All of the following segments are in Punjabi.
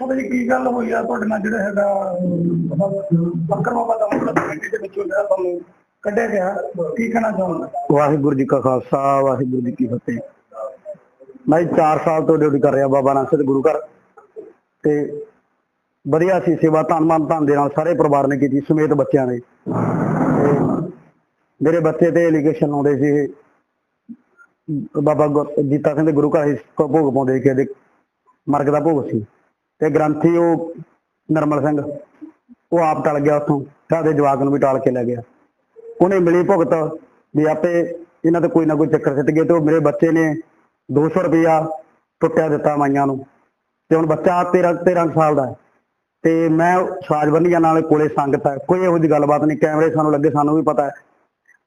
ਪਤਾ ਜੀ ਕੀ ਗੱਲ ਹੋਈ ਆ, ਤੁਹਾਡੇ ਨਾਲ ਜਿਹੜਾ ਹੈਗਾ ਬੱਕਰ ਬਾਬਾ ਦਾ ਮੁੰਡਾ ਕਮੇਟੀ ਦੇ ਵਿੱਚੋਂ ਜਿਹੜਾ ਤੁਹਾਨੂੰ ਕੱਢਿਆ ਗਿਆ, ਕੀ ਕਹਿਣਾ ਚਾਹੁੰਦਾ ਵਾਹਿਗੁਰੂ ਜੀ ਕਾ ਖਾਲਸਾ, ਵਾਹਿਗੁਰੂ ਜੀ ਕੀ ਫਤਿਹ। ਮੈਂ 4 ਸਾਲ ਤੋਂ ਡਿਊਟੀ ਕਰ ਰਿਹਾ ਬਾਬਾ ਨਾਨਕ ਗੁਰੂ ਘਰ। ਤੇ ਵਧੀਆ ਸੀ ਸੇਵਾ, ਧੰਨ ਮਨ ਧੰਨ ਦੇ ਨਾਲ ਸਾਰੇ ਪਰਿਵਾਰ ਨੇ ਕੀਤੀ, ਸਮੇਤ ਬੱਚਿਆਂ ਨੇ। ਤੇ ਮੇਰੇ ਬੱਚੇ ਤੇ ਐਲੀਗੇਸ਼ਨ ਆਉਂਦੇ ਸੀ, ਬਾਬਾ ਜੀਤਾ ਸਿੰਘ ਦੇ ਗੁਰੂ ਘਰ ਹੀ ਭੋਗ ਪਾਉਂਦੇ ਕਿ ਮਰਗ ਦਾ ਭੋਗ ਸੀ। ਤੇ ਗ੍ਰੰਥੀ ਉਹ ਨਰਮਲ ਸਿੰਘ, ਉਹ ਆਪ ਟਲ ਗਿਆ ਉੱਥੋਂ ਸਾਡੇ ਜਵਾਕ ਨੂੰ ਵੀ ਟਾਲ ਕੇ ਲੈ ਗਿਆ। ਉਹਨੇ ਮਿਲੀ ਭੁਗਤ ਵੀ ਆਪੇ ਇਹਨਾਂ ਤੇ ਕੋਈ ਨਾ ਕੋਈ ਚੱਕਰ ਸਿੱਟ ਗਏ ਤੇ ਉਹ ਮੇਰੇ ਬੱਚੇ ਨੇ 200 ਰੁਪਇਆ ਟੁੱਟਿਆ ਦਿੱਤਾ ਮਾਈਆਂ ਨੂੰ। ਤੇ ਹੁਣ ਬੱਚਾ 13 13 ਸਾਲ ਦਾ ਹੈ। ਤੇ ਮੈਂ ਸਾਜਬੰਦੀਆਂ ਨਾਲ ਕੋਲੇ ਸੰਗਤ ਹੈ, ਕੋਈ ਇਹੋ ਜਿਹੀ ਗੱਲਬਾਤ ਨਹੀਂ, ਕੈਮਰੇ ਸਾਨੂੰ ਲੱਗੇ, ਸਾਨੂੰ ਵੀ ਪਤਾ ਹੈ।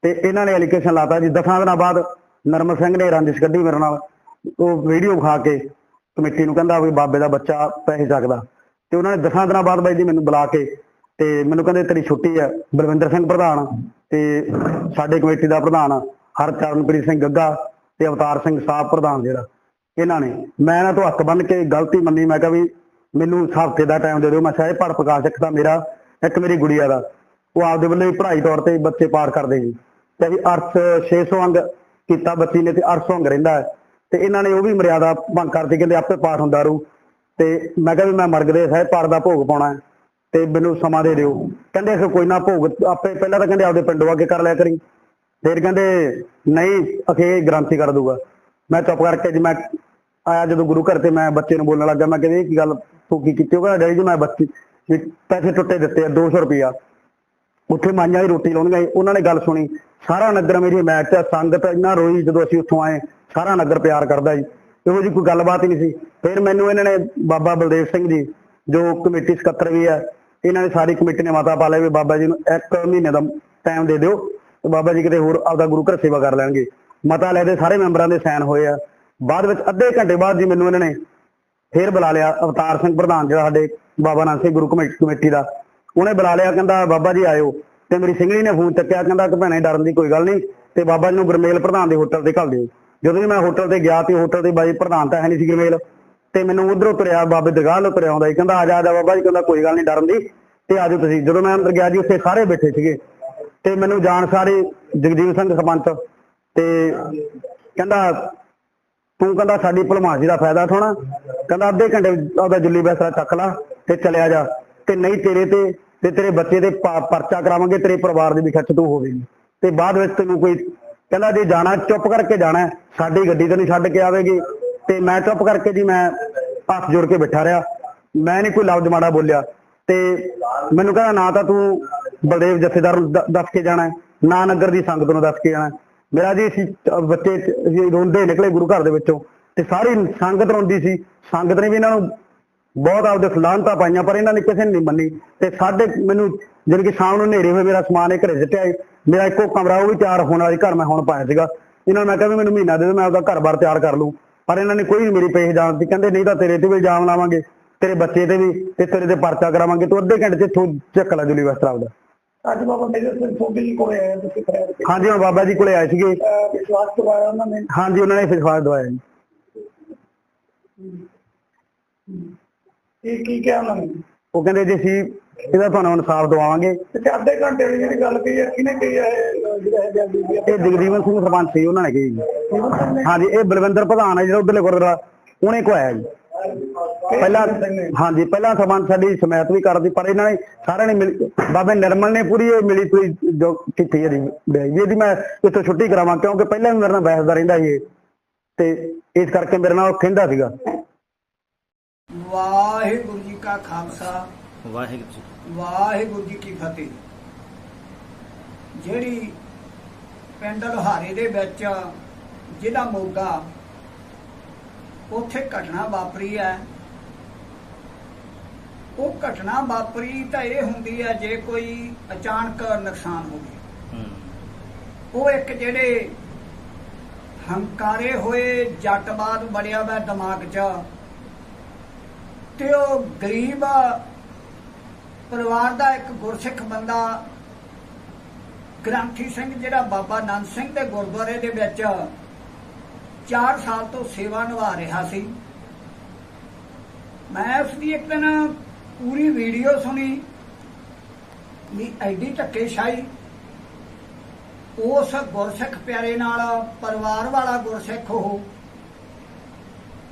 ਤੇ ਇਹਨਾਂ ਨੇ ਐਲੀਗੇਸ਼ਨ ਲਾਤਾ ਜੀ, ਦਸਾਂ ਦਿਨਾਂ ਬਾਅਦ ਨਰਮਲ ਸਿੰਘ ਨੇ ਰੰਜਿਸ਼ ਕੱਢੀ ਮੇਰੇ ਨਾਲ, ਉਹ ਵੀਡੀਓ ਖਾ ਕੇ ਕਮੇਟੀ ਨੂੰ ਕਹਿੰਦਾ ਵੀ ਬਾਬੇ ਦਾ ਬੱਚਾ ਪੈਸੇ ਚੱਕਦਾ ਤੇ ਉਹਨਾਂ ਨੇ ਦਸਾਂ ਦਿਨਾਂ ਬਾਅਦ ਬਾਈ ਜੀ ਮੈਨੂੰ ਬੁਲਾ ਕੇ ਤੇ ਮੈਨੂੰ ਕਹਿੰਦੇ ਤੇਰੀ ਛੁੱਟੀ ਹੈ ਬਲਵਿੰਦਰ ਸਿੰਘ ਪ੍ਰਧਾਨ, ਤੇ ਸਾਡੇ ਕਮੇਟੀ ਦਾ ਪ੍ਰਧਾਨ, ਹਰਚਰਨਪ੍ਰੀਤ ਸਿੰਘ ਗੱਗਾ ਤੇ ਅਵਤਾਰ ਸਿੰਘ ਸਾਹਿਬ ਪ੍ਰਧਾਨ ਜਿਹੜਾ, ਇਹਨਾਂ ਨੇ। ਮੈਂ ਇਹਨਾਂ ਤੋਂ ਹੱਥ ਬੰਨ ਕੇ ਗਲਤੀ ਮੰਨੀ, ਮੈਂ ਕਿਹਾ ਵੀ ਮੈਨੂੰ ਹਫ਼ਤੇ ਦਾ ਟਾਈਮ ਦੇ ਦਿਓ, ਮੈਂ ਸ਼ਾਇਦ ਪੜ ਪ੍ਰਕਾਸ਼ ਇੱਕ ਮੇਰਾ, ਇੱਕ ਮੇਰੀ ਗੁੜੀਆ ਦਾ। ਉਹ ਆਪਦੇ ਵੱਲੋਂ ਹੀ ਪੜ੍ਹਾਈ ਤੌਰ ਤੇ ਬੱਚੇ ਪਾਰ ਕਰਦੇ ਜੀ ਤੇ ਵੀ ਅਰਥ 600 ਅੰਗ ਕੀਤਾ ਬੱਚੀ ਨੇ ਤੇ 800 ਅੰਗ ਰਹਿੰਦਾ ਹੈ। ਤੇ ਇਹਨਾਂ ਨੇ ਉਹ ਵੀ ਮਰਿਆਦਾ ਭੰਗ ਕਰਤੀ ਕਹਿੰਦੇ ਆਪੇ ਪਾਠ ਹੁੰਦਾ ਰੂ ਤੇ ਮੈਂ ਕਿਹਾ ਵੀ ਮੈਂ ਮਰਗ ਦੇ ਸਾਹਿਬ ਪਾਠ ਦਾ ਭੋਗ ਪਾਉਣਾ ਤੇ ਮੈਨੂੰ ਸਮਾਂ ਦੇ ਦਿਓ। ਕਹਿੰਦੇ ਫਿਰ ਕੋਈ ਨਾ ਭੋਗ ਆਪੇ ਪਹਿਲਾਂ ਤਾਂ ਕਹਿੰਦੇ ਆਪਦੇ ਪਿੰਡੋਂ ਆ ਕੇ ਕਰ ਲਿਆ ਕਰੀ। ਫਿਰ ਕਹਿੰਦੇ ਨਹੀਂ ਅਖੇ ਗ੍ਰੰਥੀ ਕਰ ਦੂਗਾ ਮੈਂ ਚੁੱਪ ਕਰਕੇ ਜੀ ਮੈਂ ਆਇਆ ਜਦੋਂ ਗੁਰੂ ਘਰ ਤੇ ਮੈਂ ਬੱਚੇ ਨੂੰ ਬੋਲਣ ਲੱਗਾ ਮੈਂ ਕਹਿੰਦੇ ਕੀ ਗੱਲ ਤੂੰ ਕੀ ਕੀਤੀ? ਉਹ ਕਹਿੰਦਾ ਡੈਡੀ ਜੀ ਮੈਂ ਬੱਚੀ ਪੈਸੇ ਟੁੱਟੇ ਦਿੱਤੇ ਆ 200 ਰੁਪਇਆ। ਉੱਥੇ ਮਾਈਆਂ ਦੀ ਰੋਟੀ ਲਾਉਣੀਆਂ ਸੀ, ਉਹਨਾਂ ਨੇ ਗੱਲ ਸੁਣੀ। ਸਾਰਾ ਨਗਰ ਮੇਰੀ ਮੈਚ ਚ ਸੰਗਤ ਇੰਨਾ ਰੋਈ ਜਦੋਂ ਅਸੀਂ ਉੱਥੋਂ ਆਏ, ਸਾਰਾ ਨਗਰ ਪਿਆਰ ਕਰਦਾ ਜੀ। ਇਹੋ ਜੀ ਕੋਈ ਗੱਲਬਾਤ ਹੀ ਨਹੀਂ ਸੀ। ਫਿਰ ਮੈਨੂੰ ਇਹਨਾਂ ਨੇ, ਬਾਬਾ ਬਲਦੇਵ ਸਿੰਘ ਜੀ, ਜੋ ਕਮੇਟੀ ਸਕੱਤਰ ਵੀ ਹੈ ਇਹਨਾਂ ਨੇ ਸਾਰੀ ਕਮੇਟੀ ਨੇ ਮਤਾ ਪਾ ਲਿਆ ਵੀ ਬਾਬਾ ਜੀ ਨੂੰ ਇੱਕ ਮਹੀਨੇ ਦਾ ਟਾਈਮ ਦੇ ਦਿਓ, ਤੇ ਬਾਬਾ ਜੀ ਕਿਤੇ ਹੋਰ ਆਪਦਾ ਗੁਰੂ ਘਰ ਸੇਵਾ ਕਰ ਲੈਣਗੇ। ਮਤਾ ਲੈ ਦੇ ਸਾਰੇ ਮੈਂਬਰਾਂ ਦੇ ਸਾਈਨ ਹੋਏ ਆ। ਬਾਅਦ ਵਿੱਚ ਅੱਧੇ ਘੰਟੇ ਬਾਅਦ ਜੀ ਮੈਨੂੰ ਇਹਨਾਂ ਨੇ ਫੇਰ ਬੁਲਾ ਲਿਆ, ਅਵਤਾਰ ਸਿੰਘ ਪ੍ਰਧਾਨ ਜਿਹੜਾ ਸਾਡੇ ਬਾਬਾ ਨਾਨਕ ਸਿੰਘ ਗੁਰੂ ਕਮੇ- ਕਮੇਟੀ ਦਾ। ਉਹਨੇ ਬੁਲਾ ਲਿਆ, ਕਹਿੰਦਾ, ਬਾਬਾ ਜੀ ਆਇਓ। ਤੇ ਮੇਰੀ ਸਿੰਘਣੀ ਨੇ ਫੋਨ ਚੱਕਿਆ, ਕਹਿੰਦਾ ਕਿ ਭੈਣੇ ਡਰਨ ਦੀ ਕੋਈ ਗੱਲ ਨਹੀਂ ਤੇ ਬਾਬਾ ਜੀ ਨੂੰ ਗੁਰਮੇਲ ਪ੍ਰਧਾਨ ਦੇ ਹੋਟਲ ਤੇ ਘੱਲ ਦਿਓ। ਜਦੋਂ ਮੈਂ ਹੋਟਲ ਤੇ ਗਿਆ ਤੇ ਹੋਟਲ ਤੇ ਬਾਈ ਪ੍ਰਧਾਨ ਤਾਂ ਹੈ ਨਹੀਂ ਸੀ ਗੁਰਮੇਲ। ਤੇ ਮੈਨੂੰ ਉਧਰੋਂ ਤੁਰਿਆ, ਬਾਬੇ ਦਰਗਾਹ ਲੋ ਤੁਰਿਆ ਆਉਂਦਾ ਸੀ। ਕਹਿੰਦਾ, ਆ ਜਾ ਜਾ ਬਾਬਾ ਜੀ, ਕਹਿੰਦਾ, ਕੋਈ ਗੱਲ ਨਹੀਂ, ਡਰਨ ਦੀ। ਤੇ ਆਜੋ ਤੁਸੀਂ। ਜਦੋਂ ਮੈਂ ਅੰਦਰ ਗਿਆ ਜੀ, ਉੱਥੇ ਸਾਰੇ ਬੈਠੇ ਸੀਗੇ। ਤੇ ਮੈਨੂੰ ਜਾਣ ਸਾਰੇ ਜਗਜੀਤ ਸਿੰਘ ਸਰਪੰਚ ਤੇ ਕਹਿੰਦਾ, ਤੂੰ ਕਹਿੰਦਾ ਸਾਡੀ ਭਲਮਾਜੀ ਦਾ ਫਾਇਦਾ ਠੋਣਾ ਕਹਿੰਦਾ, ਅੱਧੇ ਘੰਟੇ ਵਿੱਚ ਆਪਦਾ ਜੁੱਲੀ ਬੈਸਰਾ ਚੱਕ ਲਾ ਤੇ ਚਲਿਆ ਜਾ। ਤੇ ਨਹੀਂ ਤੇਰੇ ਤੇ ਤੇ ਤੇਰੇ ਬੱਚੇ ਦੇ ਪ- ਪਰਚਾ ਕਰਾਵਾਂਗੇ ਤੇਰੇ ਪਰਿਵਾਰ ਦੀ ਵੀ ਖੱਚ ਤੂੰ ਹੋਵੇਗੀ ਤੇ ਬਾਅਦ ਵਿੱਚ ਤੈਨੂੰ ਕੋਈ ਕਹਿੰਦਾ ਜੇ ਜਾਣਾ ਚੁੱਪ ਕਰਕੇ ਜਾਣਾ ਹੈ, ਸਾਡੀ ਗੱਡੀ ਤੈਨੂੰ ਛੱਡ ਕੇ ਆਵੇਗੀ। ਤੇ ਮੈਂ ਚੁੱਪ ਕਰਕੇ ਜੀ ਮੈਂ ਹੱਥ ਜੋੜ ਕੇ ਬੈਠਾ ਰਿਹਾ। ਮੈਂ ਨਹੀਂ ਕੋਈ ਲਫ਼ਜ਼ ਮਾੜਾ ਬੋਲਿਆ। ਤੇ ਮੈਨੂੰ ਕਹਿੰਦਾ ਨਾ ਤਾਂ ਤੂੰ ਬਲਦੇਵ ਜਥੇਦਾਰ ਨੂੰ ਦ- ਦੱਸ ਕੇ ਜਾਣਾ ਹੈ, ਨਾ ਨਗਰ ਦੀ ਸੰਗਤ ਨੂੰ ਦੱਸ ਕੇ ਜਾਣਾ ਹੈ। ਮੇਰਾ ਜੀ ਅਸੀਂ ਅਹ ਬੱਚੇ ਅਸੀਂ ਰੋਂਦੇ ਨਿਕਲੇ ਗੁਰੂ ਘਰ ਦੇ ਵਿੱਚੋਂ। ਤੇ ਸਾਰੀ ਸੰਗਤ ਰੋਂਦੀ ਸੀ। ਸੰਗਤ ਨੇ ਵੀ ਇਹਨਾਂ ਨੂੰ ਬਹੁਤ ਆਪਦੇ ਫਲਾਨਤਾ ਪਾਈਆਂ ਪਰ ਇਹਨਾਂ ਨੇ ਕਿਸੇ ਨੇ ਨਹੀਂ ਮੰਨੀ। ਤੇ ਸਾਡੇ ਮੈਨੂੰ ਜਦ ਕਿ ਸ਼ਾਮ ਨੂੰ ਹਨੇਰੇ ਹੋਏ ਮੇਰਾ ਸਮਾਨ ਇਹ ਘਰੇ ਸਿੱਟਿਆ। ਮੇਰਾ ਇੱਕੋ ਕਮਰਾ ਉਹ ਵੀ ਤਿਆਰ ਹੋਣ ਵਾਲੀ ਘਰ ਮੈਂ ਹੁਣ ਪਾਇਆ ਸੀਗਾ। ਇਹਨਾਂ ਨੂੰ ਮੈਂ ਕਿਹਾ ਵੀ ਮੈਨੂੰ ਮਹੀਨਾ ਦੇ ਦਿਓ ਮੈਂ ਆਪਦਾ ਘਰ-ਬਾਰ ਤਿਆਰ ਕਰ ਲੂੰ ਪਰ ਇਹਨਾਂ ਨੇ ਕੋਈ ਨਹੀਂ ਮੇਰੀ ਪੇਸ਼ ਜਾਣਦੀ ਕਹਿੰਦੇ ਨਹੀਂ ਤਾਂ ਤੇਰੇ ਤੇ ਵੀ ਇਲਜ਼ਾਮ ਲਾਵਾਂਗੇ ਤੇਰੇ ਬੱਚੇ ਤੇ ਵੀ ਤੇ ਤੇਰੇ ਤੇ ਪਰਚਾ ਕਰਾਵਾਂਗੇ। ਤੂੰ ਅੱਧੇ ਘੰਟੇ ਚ ਚੱਕ ਲੈ ਜੁਲੀ ਵਸਤਰਾ ਆਪਦਾ। ਅੱਜ ਬਾਬਾ ਮੇਰੇ ਸਿੰਘ ਸੋਢੀ ਜੀ ਕੋਲੇ ਆਏ ਤੁਸੀਂ ਕੀਤੀ। ਹਾਂਜੀ ਹੁਣ ਬਾਬਾ ਜੀ ਕੋਲੇ ਆਏ ਸੀਗੇ। ਵਿਸ਼ਵਾਸ ਕਰਵਾਇਆ ਉਹਨਾਂ ਨੇ। ਹਾਂਜੀ ਉਹਨਾਂ ਨੇ ਵਿਸ਼ਵਾਸ ਦਵਾਇਆ ਜੀ। ਕੀ ਕੀ ਕਿਹਾ ਉਹਨਾਂ ਨੇ? ਉਹ ਕਹਿੰਦੇ ਜੀ ਅਸੀਂ ਇਹਦਾ ਤੁਹਾਨੂੰ ਇਨਸਾਫ ਦਵਾਵਾਂਗੇ। ਤੇ ਅੱਧੇ ਘੰਟੇ ਦੀ ਜਿਹੜੀ ਗੱਲ ਕਹੀ ਹੈ ਕਿਹਨੇ ਕਹੀ ਹੈ ਇਹ ਜਿਹੜਾ ਹੈਗਾ ਬੀਬੀ ਇਹ ਜਗਜੀਵਨ ਸਿੰਘ ਸਰਪੰਚ ਸੀ ਉਹਨਾਂ ਨੇ ਕਹੀ ਜੀ। ਹਾਂਜੀ ਇਹ ਬਲਵਿੰਦਰ ਪ੍ਰਧਾਨ ਹੈ ਜਿਹੜਾ ਉਧਰਲੇ ਗੁਰਦੁਆਰਾ ਉਹਨੇ ਕਹਾਇਆ ਜੀ। ਪਹਿਲਾਂ ਹਾਂਜੀ ਪਹਿਲਾਂ ਸਰਪੰਚ ਸਾਡੀ ਸਮੈਤ ਵੀ ਕਰਦੀ ਪਰ ਇਹਨਾਂ ਨੇ ਸਾਰਿਆਂ ਨੇ ਮਿਲ ਬਾਬੇ ਨਿਰਮਲ ਨੇ ਪੂਰੀ ਇਹ ਮਿਲੀ ਪੂਰੀ ਜੋ ਕੀਤੀ ਵਿਆਹੀ ਵੀ ਇਹਦੀ ਮੈਂ ਇੱਥੋਂ ਛੁੱਟੀ ਕਰਾਵਾਂ ਕਿਉਂਕਿ ਪਹਿਲਾਂ ਵੀ ਮੇਰੇ ਨਾਲ ਬਹਿਸਦਾ ਰਹਿੰਦਾ ਸੀ ਇਹ। ਤੇ ਇਸ ਕਰਕੇ ਮੇਰੇ ਨਾਲ ਉਹ ਕਹਿੰਦਾ ਸੀਗਾ। ਵਾਹਿਗੁਰੂ ਜੀ ਕਾ ਖਾਲਸਾ। ਵਾਹਿਗੁਰੂ ਜੀ ਵਾਹਿਗੁਰੂ ਜੀ ਕੀ ਫਤਿਹ। ਜਿਹੜੀ ਪਿੰਡ ਲੋਹਾਰੇ ਦੇ ਵਿੱਚ ਜ਼ਿਲ੍ਹਾ ਮੋਗਾ ਉੱਥੇ ਘਟਨਾ ਵਾਪਰੀ ਹੈ। ਉਹ ਘਟਨਾ ਵਾਪਰੀ ਤਾਂ ਇਹ ਹੁੰਦੀ ਹੈ ਜੇ ਕੋਈ ਅਚਾਨਕ ਨੁਕਸਾਨ ਹੂੰ ਉਹ ਇੱਕ ਜਿਹੜੇ ਹੰਕਾਰੇ ਹੋਏ ਜੱਟਬਾਦ ਬੜਿਆ ਵਾ ਦਿਮਾਗ 'ਚ ਤੇ ਉਹ ਗਰੀਬ ਪਰਿਵਾਰ ਦਾ ਇੱਕ ਗੁਰਸਿੱਖ ਬੰਦਾ, ਗ੍ਰੰਥੀ ਸਿੰਘ ਜਿਹੜਾ ਬਾਬਾ ਨੰਦ ਸਿੰਘ ਦੇ ਗੁਰਦੁਆਰੇ ਦੇ ਵਿੱਚ 4 ਸਾਲ ਤੋਂ ਸੇਵਾ ਨਿਭਾ ਰਿਹਾ ਸੀ। ਮੈਂ ਉਸ ਦੀ ਇੱਕ ਦਿਨ ਪੂਰੀ ਵੀਡੀਓ ਸੁਣੀ, ਵੀ ਐਡੀ ਧੱਕੇਸ਼ਾਹੀ। ਉਸ ਗੁਰਸਿੱਖ ਪਿਆਰੇ ਨਾਲ ਪਰਿਵਾਰ ਵਾਲਾ ਗੁਰਸਿੱਖ ਉਹ,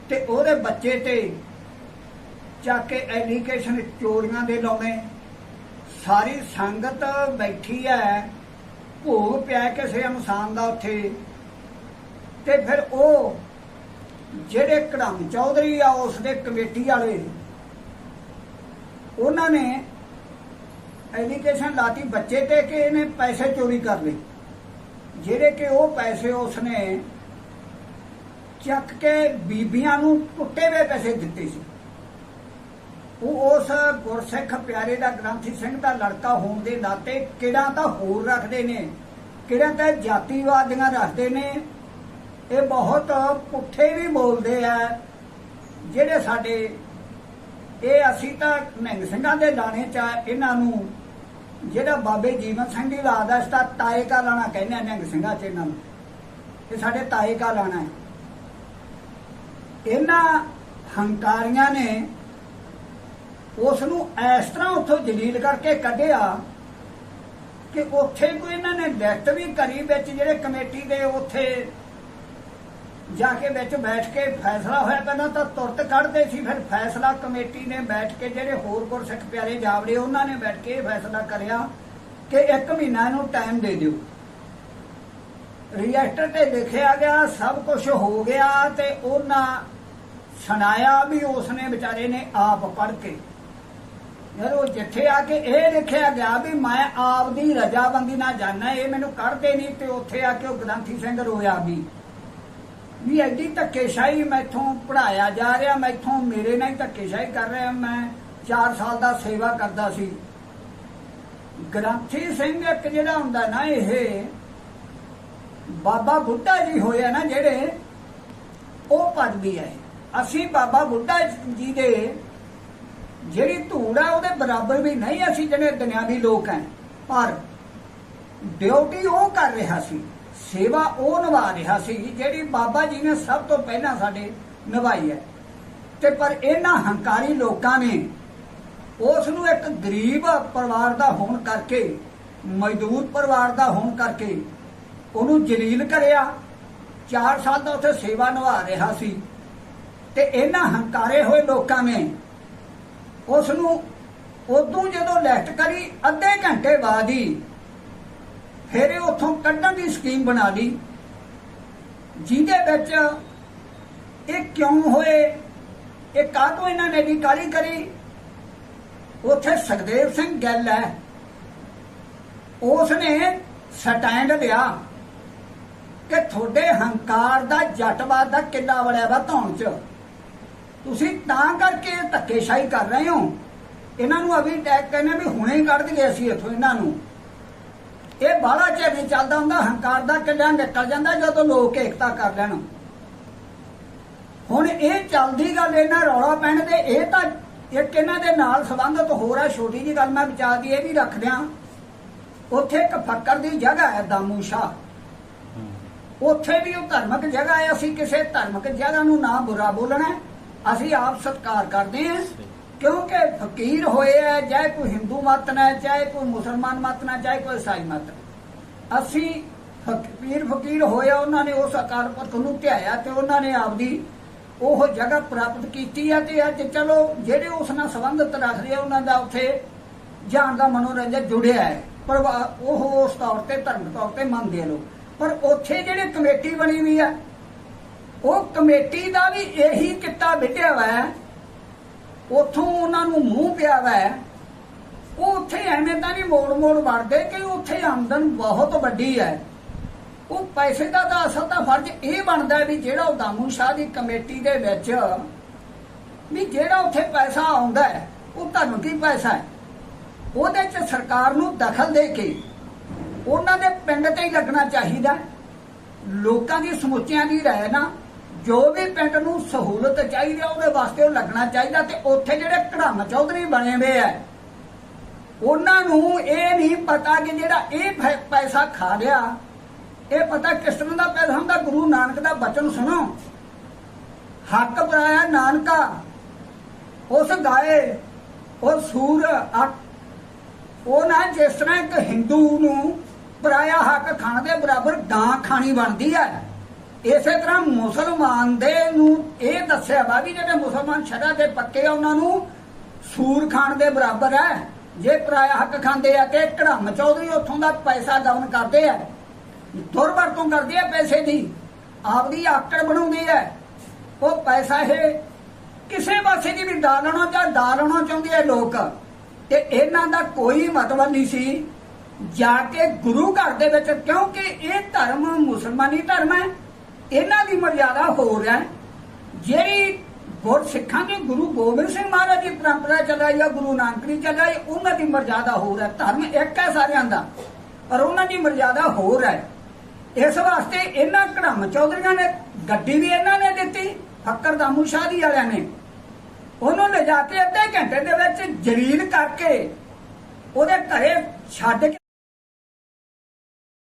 ਤੇ ਉਹਦੇ ਬੱਚੇ ਤੇ ਚੱਕ ਕੇ ਐਲੀਗੇਸ਼ਨ ਚੋਰੀਆਂ ਦੇ ਲਾਉਣੇ ਸਾਰੀ ਸੰਗਤ ਬੈਠੀ ਹੈ ਭੋਗ ਪਿਆ ਕਿਸੇ ਇਨਸਾਨ ਦਾ ਉੱਥੇ। ਤੇ ਫਿਰ ਉਹ ਜਿਹੜੇ ਕੜਮ ਚੌਧਰੀ ਆ, ਉਸ ਦੇ ਕਮੇਟੀ ਵਾਲੇ, ਉਹਨਾਂ ਨੇ ਐਲੀਗੇਸ਼ਨ ਲਾਤੀ, ਬੱਚੇ ਤੇ ਕਿ ਇਹਨੇ ਪੈਸੇ ਚੋਰੀ ਕਰ ਲਏ। ਜਿਹੜੇ ਕਿ ਉਹ ਪੈਸੇ ਉਸਨੇ ਚੱਕ ਕੇ ਬੀਬੀਆਂ ਨੂੰ ਟੁੱਟੇ ਹੋਏ ਪੈਸੇ ਦਿੱਤੇ ਸੀ। ਉਹ ਉਸ ਗੁਰਸਿੱਖ ਪਿਆਰੇ ਦਾ ਗ੍ਰੰਥੀ ਸਿੰਘ ਦਾ ਲੜਕਾ ਹੋਣ ਦੇ ਨਾਤੇ ਕਿਹੜਾ ਤਾਂ ਹੋਰ ਰੱਖਦੇ ਨੇ? ਕਿਹੜਾ ਤਾਂ ਜਾਤੀਵਾਦੀਆਂ ਰੱਖਦੇ ਨੇ? ਇਹ ਬਹੁਤ ਪੁੱਠੇ ਵੀ ਬੋਲਦੇ ਆ। ਜਿਹੜੇ ਸਾਡੇ, ਇਹ ਅਸੀਂ ਤਾਂ ਨਿਹੰਗ ਸਿੰਘਾਂ ਦੇ ਲਾਣੇ ਚ ਇਹਨਾਂ ਨੂੰ ਜਿਹੜਾ ਬਾਬੇ ਜੀਵਨ ਸਿੰਘ ਦੀ ਲਾਦਾ ਇਸ ਤਾਂ ਤਾਏ ਕਾ ਲਾਣਾ ਕਹਿੰਦੇ ਆ ਸਿੰਘਾਂ ਚ ਇਹਨਾਂ ਨੂੰ। ਇਹ ਸਾਡੇ ਤਾਏ ਕਾ ਲਾਣਾ ਹੈ। ਇਹਨਾਂ ਹੰਕਾਰੀਆਂ ਨੇ ਉਸ ਨੂੰ ਇਸ ਤਰ੍ਹਾਂ ਉੱਥੋਂ ਜਲੀਲ ਕਰਕੇ ਕੱਢਿਆ ਕਿ ਉੱਥੇ ਕੋਈ ਇਹਨਾਂ ਨੇ ਲਿਖਤ ਵੀ ਕਰੀ ਵਿੱਚ ਜਿਹੜੇ ਕਮੇਟੀ ਦੇ ਉੱਥੇ ਜਾ ਕੇ ਵਿੱਚ ਬੈਠ ਕੇ ਫੈਸਲਾ ਹੋਇਆ ਪਹਿਲਾਂ ਤਾਂ ਤੁਰਤ ਕੱਢਦੇ ਸੀ, ਫਿਰ ਫੈਸਲਾ ਕਮੇਟੀ ਨੇ ਬੈਠ ਕੇ ਜਿਹੜੇ ਹੋਰ ਗੁਰਸਿੱਖ ਪਿਆਰੇ ਜਾਵੜੇ ਉਹਨਾਂ ਨੇ ਬੈਠ ਕੇ ਇਹ ਫੈਸਲਾ ਕਰਿਆ ਕਿ ਇੱਕ ਮਹੀਨਾ ਨੂੰ ਟਾਈਮ ਦੇ ਦਿਓ। ਰਜਿਸਟਰ ਤੇ ਲਿਖਿਆ ਗਿਆ, ਸਭ ਕੁਝ ਹੋ ਗਿਆ ਤੇ ਉਹਨਾਂ ਸੁਣਾਇਆ ਵੀ ਉਸਨੇ ਵਿਚਾਰੇ ਨੇ ਆਪ ਪੜ ਕੇ। ਯਾਰ ਉਹ ਜਿੱਥੇ ਆ ਕੇ ਇਹ ਲਿਖਿਆ ਗਿਆ ਵੀ ਮੈਂ ਆਪ ਦੀ ਰਜਾਬੰਦੀ ਨਾਲ ਜਾਣਾ ਇਹ ਮੈਨੂੰ ਕੱਢਦੇ ਨਹੀਂ ਤੇ ਉੱਥੇ ਆ ਕੇ ਉਹ ਗ੍ਰੰਥੀ ਸਿੰਘ ਰੋਇਆ ਵੀ। ਵੀ ਐਡੀ ਧੱਕੇਸ਼ਾਹੀ ਮੈਥੋਂ ਪੜਾਇਆ ਜਾ ਰਿਹਾ, ਮੈਥੋਂ ਮੇਰੇ ਨਾਲ ਹੀ ਧੱਕੇਸ਼ਾਹੀ ਕਰ ਰਿਹਾ ਮੈਂ 4 ਸਾਲ ਦਾ ਸੇਵਾ ਕਰਦਾ ਸੀ। ਗ੍ਰੰਥੀ ਸਿੰਘ ਇੱਕ ਜਿਹੜਾ ਹੁੰਦਾ ਨਾ ਇਹ, ਬਾਬਾ ਬੁੱਢਾ ਜੀ ਹੋਇਆ ਨਾ ਜਿਹੜੇ, ਉਹ ਪਦਵੀ ਹੈ ਅਸੀਂ ਬਾਬਾ ਬੁੱਢਾ ਜੀ ਦੇ ਜਿਹੜੀ ਧੂੜ ਆ, ਉਹਦੇ ਬਰਾਬਰ ਵੀ ਨਹੀਂ ਅਸੀਂ ਜਿਹੜੇ ਦੁਨਿਆਵੀ ਲੋਕ ਹੈ। ਪਰ ਡਿਊਟੀ ਉਹ ਕਰ ਰਿਹਾ ਸੀ, ਸੇਵਾ ਉਹ ਨਿਭਾ ਰਿਹਾ ਸੀ, ਜਿਹੜੀ ਬਾਬਾ ਜੀ ਨੇ ਸਭ ਤੋਂ ਪਹਿਲਾਂ ਸਾਡੇ ਨਿਭਾਈ ਹੈ। ਤੇ ਪਰ ਇਹਨਾਂ ਹੰਕਾਰੀ ਲੋਕਾਂ ਨੇ ਉਸ ਨੂੰ ਇੱਕ ਗਰੀਬ ਪਰਿਵਾਰ ਦਾ ਹੋਣ ਕਰਕੇ, ਮਜ਼ਦੂਰ ਪਰਿਵਾਰ ਦਾ ਹੋਣ ਕਰਕੇ ਉਹਨੂੰ ਜਲੀਲ ਕਰਿਆ। 4 ਸਾਲ ਦਾ ਉੱਥੇ ਸੇਵਾ ਨਿਭਾ ਰਿਹਾ ਸੀ। ਤੇ ਇਹਨਾਂ ਹੰਕਾਰੇ ਹੋਏ ਲੋਕਾਂ ਨੇ ਉਸ ਨੂੰ ਉਦੋਂ ਜਦੋਂ ਲੈਫਟ ਕਰੀ, ਅੱਧੇ ਘੰਟੇ ਬਾਅਦ ਹੀ ਫਿਰ ਇਹ ਉੱਥੋਂ ਕੱਢਣ ਦੀ ਸਕੀਮ ਬਣਾ ਲਈ, ਜਿਹਦੇ ਵਿੱਚ ਇਹ ਕਿਉਂ ਹੋਏ, ਇਹ ਕਾਹਤੋਂ ਇਹਨਾਂ ਨੇ ਵੀ ਕਾਲੀ ਕਰੀ? ਉੱਥੇ ਸੁਖਦੇਵ ਸਿੰਘ ਗੱਲ ਹੈ। ਉਸ ਨੇ ਸਟੈਂਡ ਲਿਆ ਕਿ ਤੁਹਾਡੇ ਹੰਕਾਰ ਦਾ ਜੱਟਵਾਦ ਦਾ ਕਿੱਲਾ ਵੜਿਆ ਵਾ ਧੌਣ ਚ। ਤੁਸੀਂ ਤਾਂ ਕਰਕੇ ਧੱਕੇਸ਼ਾਹੀ ਕਰ ਰਹੇ ਹੋ। ਇਹਨਾਂ ਨੂੰ ਅਭੀ ਟੈਕ ਕਹਿੰਦੇ ਵੀ ਹੁਣੇ ਹੀ ਕੱਢ ਦਈਏ ਅਸੀਂ ਇੱਥੋਂ ਇਹਨਾਂ ਨੂੰ। ਇਹ ਬਾਹਲਾ ਚਿਰ ਨਹੀਂ ਚੱਲਦਾ ਹੁੰਦਾ ਹੰਕਾਰ ਦਾ ਕਿੱਲਾ ਨਿਕਲ ਜਾਂਦਾ ਜਦੋਂ ਲੋਕ ਏਕਤਾ ਕਰ ਲੈਣ। ਹੁਣ ਇਹ ਚੱਲਦੀ ਗੱਲ ਇਹਨਾਂ ਰੌਲਾ ਪੈਣ ਦੇ ਇਹ ਤਾਂ ਇੱਕ ਇਹਨਾਂ ਦੇ ਨਾਲ ਸੰਬੰਧਤ ਹੋਰ ਹੈ ਛੋਟੀ ਜੀ ਗੱਲ ਮੈਂ ਵਿਚਾਰ ਦੀ ਇਹ ਵੀ ਰੱਖ ਦਿਆਂ ਉੱਥੇ ਇੱਕ ਫੱਕਰ ਦੀ ਜਗ੍ਹਾ ਹੈ ਦਾਮੂ ਸ਼ਾਹ। ਉੱਥੇ ਵੀ ਉਹ ਧਾਰਮਿਕ ਜਗ੍ਹਾ ਹੈ ਅਸੀਂ ਕਿਸੇ ਧਾਰਮਿਕ ਜਗ੍ਹਾ ਨੂੰ ਨਾ ਬੁਰਾ ਬੋਲਣਾ ਹੈ। ਅਸੀਂ ਆਪ ਸਤਿਕਾਰ ਕਰਦੇ ਹਾਂ ਕਿਉਂਕਿ ਫਕੀਰ ਹੋਏ ਹੈ ਚਾਹੇ ਕੋਈ ਹਿੰਦੂ ਮਤ ਨਾ ਹੈ, ਚਾਹੇ ਕੋਈ ਮੁਸਲਮਾਨ ਮਤ ਨਾ ਚਾਹੇ ਕੋਈ ਈਸਾਈ ਮਤ। ਅਸੀਂ ਫਕੀਰ ਫਕੀਰ ਹੋਇਆ ਉਹਨਾਂ ਨੇ ਉਸ ਅਕਾਲ ਪੁਰਖ ਨੂੰ ਧਿਆਇਆ ਤੇ ਉਹਨਾਂ ਨੇ ਆਪਦੀ ਉਹ ਜਗ੍ਹਾ ਪ੍ਰਾਪਤ ਕੀਤੀ ਹੈ ਤੇ ਅੱਜ ਚਲੋ ਜਿਹੜੇ ਉਸ ਨਾਲ ਸੰਬੰਧਿਤ ਰੱਖਦੇ ਆ ਉਹਨਾਂ ਦਾ ਉੱਥੇ ਜਾਣ ਦਾ ਮਨੋਰੰਜਨ ਜੁੜਿਆ ਹੈ। ਪਰ ਉਹ ਉਸ ਤੌਰ ਤੇ ਧਰਮ ਤੌਰ ਤੇ ਮੰਨਦੇ ਲੋਕ। ਪਰ ਉੱਥੇ ਜਿਹੜੇ ਕਮੇਟੀ ਬਣੀ ਵੀ ਆ ਉਹ ਕਮੇਟੀ ਦਾ ਵੀ ਇਹੀ ਕਿੱਤਾ ਵਿੱਢਿਆ ਹੋਇਆ ਹੈ। ਉਥੋਂ ਉਹਨਾਂ ਨੂੰ ਮੂੰਹ ਪਿਆ ਹੋਇਆ ਉਹ ਉੱਥੇ ਐਵੇਂ ਤਾਂ ਨਹੀਂ ਮੋੜ ਮੋੜ ਵੜਦੇ ਕਿ ਉੱਥੇ ਆਮਦਨ ਬਹੁਤ ਵੱਡੀ ਹੈ। ਉਹ ਪੈਸੇ ਦਾ ਤਾਂ ਅਸਲ ਤਾਂ ਫਰਜ਼ ਇਹ ਬਣਦਾ ਵੀ ਜਿਹੜਾ ਉਹ ਦਾਮੂ ਸ਼ਾਹ ਦੀ ਕਮੇਟੀ ਦੇ ਵਿੱਚ ਵੀ ਜਿਹੜਾ ਉੱਥੇ ਪੈਸਾ ਆਉਂਦਾ ਹੈ, ਉਹ ਤੁਹਾਨੂੰ ਕੀ ਪੈਸਾ ਹੈ? ਉਹਦੇ 'ਚ ਸਰਕਾਰ ਨੂੰ ਦਖਲ ਦੇ ਕੇ ਉਹਨਾਂ ਦੇ ਪਿੰਡ ਤੇ ਹੀ ਲੱਗਣਾ ਚਾਹੀਦਾ। ਲੋਕਾਂ ਦੀ ਸਮੁੱਚਿਆਂ ਦੀ ਰਹਿ ਨਾ ਜੋ ਵੀ ਪਿੰਡ ਨੂੰ ਸਹੂਲਤ ਚਾਹੀਦੀ ਆ, ਉਹਦੇ ਵਾਸਤੇ ਉਹ ਲੱਗਣਾ ਚਾਹੀਦਾ ਤੇ ਉੱਥੇ ਜਿਹੜੇ ਕੜਮ ਚੌਧਰੀ ਬਣੇ ਹੋਏ ਆ, ਉਹਨਾਂ ਨੂੰ ਇਹ ਨਹੀਂ ਪਤਾ ਕਿ ਜਿਹੜਾ ਇਹ ਪੈਸਾ ਖਾ ਲਿਆ ਇਹ ਪਤਾ ਕਿਸ ਤਰ੍ਹਾਂ ਦਾ ਪੈਸਾ ਹੁੰਦਾ, ਗੁਰੂ ਨਾਨਕ ਦਾ ਬਚਨ ਸੁਣੋ। ਹੱਕ ਬਰਾਇਆ ਨਾਨਕਾ, ਉਸ ਗਾਏ, ਉਹ ਸੂਰ ਉਹ ਨਾ ਜਿਸ ਤਰ੍ਹਾਂ ਇੱਕ ਹਿੰਦੂ ਨੂੰ ਪਰਾਇਆ ਹੱਕ ਖਾਣ ਦੇ ਬਰਾਬਰ ਗਾਂ ਖਾਣੀ ਬਣਦੀ ਹੈ। ਇਸੇ ਤਰ੍ਹਾਂ ਮੁਸਲਮਾਨ ਦੇ ਨੂੰ ਇਹ ਦੱਸਿਆ ਵਾ ਵੀ ਜਿਹੜੇ ਮੁਸਲਮਾਨ ਸ਼ਰਾ ਦੇ ਪੱਕੇ ਆ, ਉਹਨਾਂ ਨੂੰ ਸੂਰ ਖਾਣ ਦੇ ਬਰਾਬਰ ਹੈ। ਜੇ ਪਰਾਇਆ ਹੱਕ ਖਾਂਦੇ ਆ ਤੇ ਕੜਮ ਚੌਧਰੀ ਉੱਥੋਂ ਦਾ ਪੈਸਾ ਗਵਨ ਕਰਦੇ ਆ। ਦੁਰਵਰਤੋਂ ਕਰਦੇ ਆ ਪੈਸੇ ਦੀ। ਆਪਦੀ ਆਕੜ ਬਣਾਉਂਦੇ ਆ। ਉਹ ਪੈਸਾ ਇਹ ਕਿਸੇ ਪਾਸੇ ਦੀ ਵੀ ਡਾਲਣਾ ਜਾਂ ਡਾਲਣਾ ਚਾਹੁੰਦੇ ਆ ਲੋਕ। ਤੇ ਇਹਨਾਂ ਦਾ ਕੋਈ ਮਤਲਬ ਨਹੀਂ ਸੀ ਜਾ ਕੇ ਗੁਰੂ ਘਰ ਦੇ ਵਿੱਚ, ਕਿਉਂਕਿ ਇਹ ਧਰਮ ਮੁਸਲਮਾਨੀ ਧਰਮ ਹੈ। ਇਹਨਾਂ ਦੀ ਮਰਜ਼ਾਦਾ ਹੋਰ ਹੈ। ਜਿਹੜੀ ਗੁਰ ਸਿੱਖਾਂ ਦੇ ਗੁਰੂ ਗੋਬਿੰਦ ਸਿੰਘ ਮਹਾਰਾਜ ਦੀ ਪਰੰਪਰਾ ਚਲਾਈ ਆ, ਗੁਰੂ ਨਾਨਕ ਦੀ ਚਲਾਈ, ਉਹਨਾਂ ਦੀ ਮਰਜ਼ਾਦਾ ਹੋਰ ਹੈ। ਧਰਮ ਇੱਕ ਹੈ ਸਾਰਿਆਂ ਦਾ, ਪਰ ਉਹਨਾਂ ਦੀ ਮਰਜ਼ਾਦਾ ਹੋਰ ਹੈ। ਇਸ ਵਾਸਤੇ ਇਹਨਾਂ ਕੜਮ ਚੌਧਰੀਆਂ ਨੇ ਗੱਡੀ ਵੀ ਇਹਨਾਂ ਨੇ ਦਿੱਤੀ, ਫੱਕਰ ਦਾਮੂ ਸ਼ਾਦੀ ਵਾਲਿਆਂ ਨੇ। ਉਹਨੂੰ ਲਿਜਾ ਕੇ ਅੱਧੇ ਘੰਟੇ ਦੇ ਵਿੱਚ ਜਲੀਲ ਕਰਕੇ ਉਹਦੇ ਘਰੇ ਛੱਡ ਕੇ